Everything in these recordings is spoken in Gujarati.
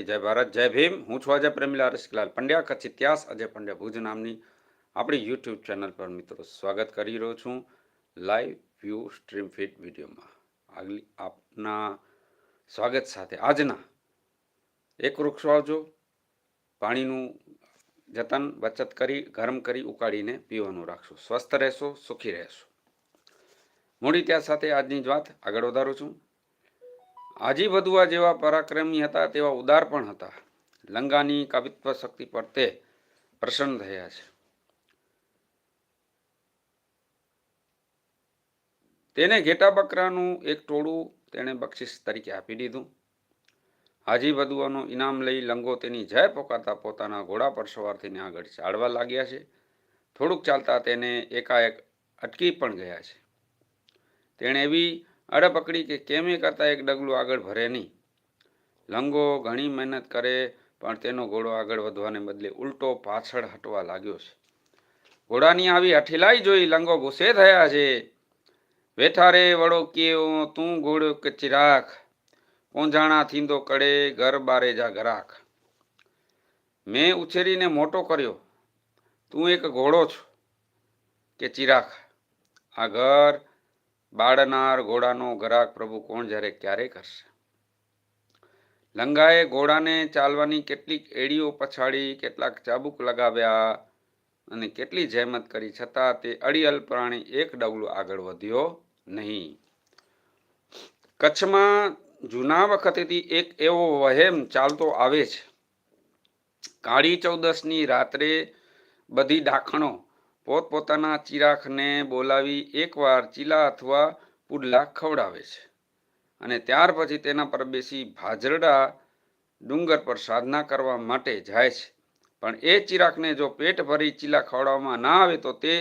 જય ભારત, જય ભીમ. હું છું અજય પ્રેમીલા રસિકલાલ પંડ્યા, કચ્છ ઇતિહાસ, અજય પંડ્યા ભુજ નામની આપણી યુટ્યુબ ચેનલ પર મિત્રો સ્વાગત કરી રહ્યો છું લાઈવ વ્યૂ સ્ટ્રીમ ફીડ વિડીયોમાં. આગલી આપના સ્વાગત સાથે આજના એક વૃક્ષ વાવજો, પાણીનું જતન, બચત કરી, ગરમ કરી, ઉકાળીને પીવાનું રાખશો. સ્વસ્થ રહેશો, સુખી રહેશો. મૂડી ત્યાં સાથે આજની જ વાત આગળ વધારું છું. આજી વધુઆ જેવા પરાક્રમી હતા તેવા ઉદાર પણ હતા. લંગાની કવિત્વ શક્તિ પર તે પ્રસન્ન થયા છે. તેને ઘેટા બકરાનું એક ટોળું તેણે બક્ષિસ તરીકે આપી દીધું. હાજી વધુઆનું ઇનામ લઈ લંગો તેની જય પોકારતા પોતાના ઘોડા પર સવાર આગળ ચાલવા લાગ્યા છે. થોડુંક ચાલતા તેને એકાએક અટકી પણ ગયા છે. તેણે એવી અડે પકડી કે કેમ કરતાં એક ડગલું આગળ ભરે નહીં. લંગો ઘણી મહેનત કરે, પણ તેનો ઘોડો આગળ વધવાને બદલે ઉલટો પાછળ હટવા લાગ્યો છે. ઘોડાની આવી હઠીલાઈ જોઈ લંગો ગુસ્સે થયા છે. વેઠા રે વડો, કેવો તું ઘોડો કે ચિરાખ પોંજાણા થીંદો કડે, ઘર બારે જા ગરાક મેં ઉછેરીને મોટો કર્યો. તું એક ઘોડો છો કે ચિરાખ આ ઘર બાળનાર ઘોડાનો ગરાક પ્રભુ કોણ જ્યારે ક્યારે કરશે? લંગાએ ઘોડાને ચાલવાની કેટલીક એડીઓ પછાડી, કેટલાક ચાબુક લગાવ્યા અને કેટલી જહેમત કરી, છતાં તે અડિયલ પ્રાણી એક ડગલું આગળ વધ્યો નહીં. કચ્છમાં જૂના વખતેથી એક એવો વહેમ ચાલતો આવે છે. કાળી ચૌદસની રાત્રે બધી ડાખણો પોતપોતાના ચિરાખને બોલાવી એકવાર ચીલા અથવા પુડલા ખવડાવે છે. અને ત્યાર પછી તેના પર બેસી ભાજરડા ડુંગર પર સાધના કરવા માટે જાય છે. પણ એ ચિરાકને જો પેટ ભરી ચીલા ખવડાવવામાં ના આવે તો તે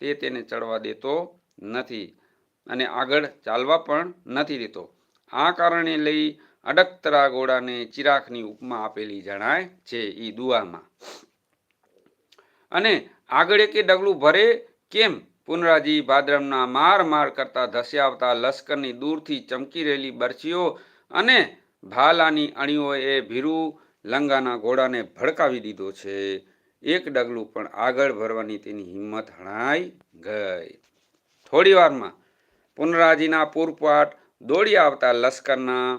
તે તેને ચડવા દેતો નથી અને આગળ ચાલવા પણ નથી દેતો. આ કારણે લઈ અડકતરા ઘોડાને ચિરાકની ઉપમા આપેલી જણાય છે એ દુઆમાં. અને આગળ એકે ડગલું ભરે, કેમ? પુનરાજી ભાદ્રમના માર માર કરતા ધસ્યાવતા લશ્કરની દૂરથી ચમકી રહેલી બરછીઓ અને ભાલાની અણીઓએ ભીરું લંગાના ઘોડાને ભડકાવી દીધો છે. એક ડગલું પણ આગળ ભરવાની તેની હિંમત હણાઈ ગઈ. થોડી વારમાં પુનરાજીના પૂરપાટ દોડી આવતા લશ્કરના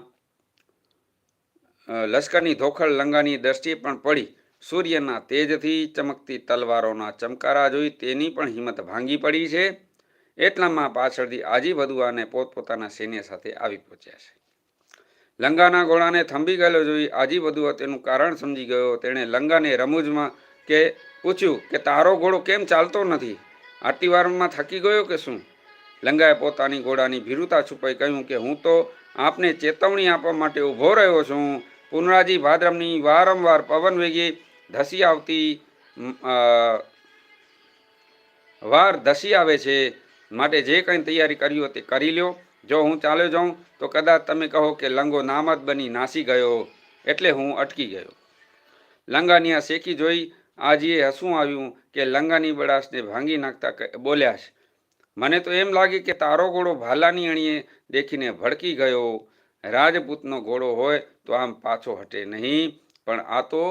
લશ્કરની ધોખળ લંગાની દ્રષ્ટિએ પણ પડી. સૂર્યના તેજથી ચમકતી તલવારોના ચમકારા જોઈ તેની પણ હિંમત ભાંગી પડી છે. એટલામાં પાછળથી આજી વધુઆને પોતપોતાના સૈન્ય સાથે આવી પહોંચ્યા છે. લંગાના ઘોડાને થંભી ગયેલો જોઈ આજી વધુઆ તેનું કારણ સમજી ગયો. તેણે લંગાને રમૂજમાં કે, પૂછ્યું કે તારો ઘોડો કેમ ચાલતો નથી? આટલી વારમાં થકી ગયો કે શું? લંગાએ પોતાની ઘોડાની ભીરુતા છુપાઈ કહ્યું કે, હું તો આપને ચેતવણી આપવા માટે ઊભો રહ્યો છું. પુનરાજી ભાદ્રમની વારંવાર પવન વેગે ધસી આવતી વાર ધસી આવે છે માટે જે કંઈ તૈયારી કરી હોય તે કરી લ્યો. જો હું ચાલ્યો જાઉં, તો કદાચ તમે કહો કે લંગો નામત બની નાસી ગયો, એટલે હું અટકી ગયો. લંગાની આ શેકી જોઈ આજીએ હસવું આવ્યું કે લંગાની બળાશને ભાંગી નાખતા બોલ્યા છે, મને તો એમ લાગે કે તારો ઘોડો ભાલાની અણીએ દેખીને ભડકી ગયો. રાજપૂતનો ઘોડો હોય તો આમ પાછો હટે નહીં, પણ આ તો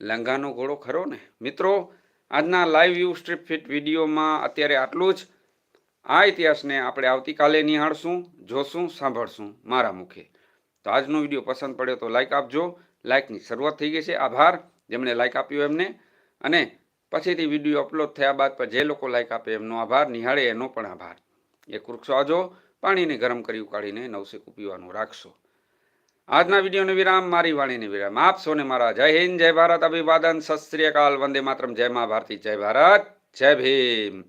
લંગાનો ઘોડો ખરો ને? મિત્રો, આજના લાઈવ વ્યૂ સ્ટ્રીપ ફિટ વિડીયોમાં અત્યારે આટલું જ. આ ઇતિહાસને આપણે આવતીકાલે નિહાળશું, જોશું, સાંભળશું મારા મુખે. તો આજનો વીડિયો પસંદ પડ્યો તો લાઇક આપજો. લાઇકની શરૂઆત થઈ ગઈ છે. આભાર. જેમણે લાઇક આપ્યો એમને. અને પછીથી વીડિયો અપલોડ થયા બાદ પણ જે લોકો લાઇક આપે એમનો આભાર, નિહાળે એનો પણ આભાર. એક વૃક્ષો આજો પાણીને ગરમ કરી ઉકાળીને નવસેકું પીવાનું રાખશો. આજના વિડીયોને વિરામ, મારી વાણીને વિરામ. આપ સૌને મારા જય હિન્દ, જય ભારત, અભિવાદન સત અકાલ વંદે માતરમ. જય મા ભારતી, જય ભારત, જય ભીમ.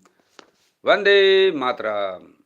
વંદે માતરમ.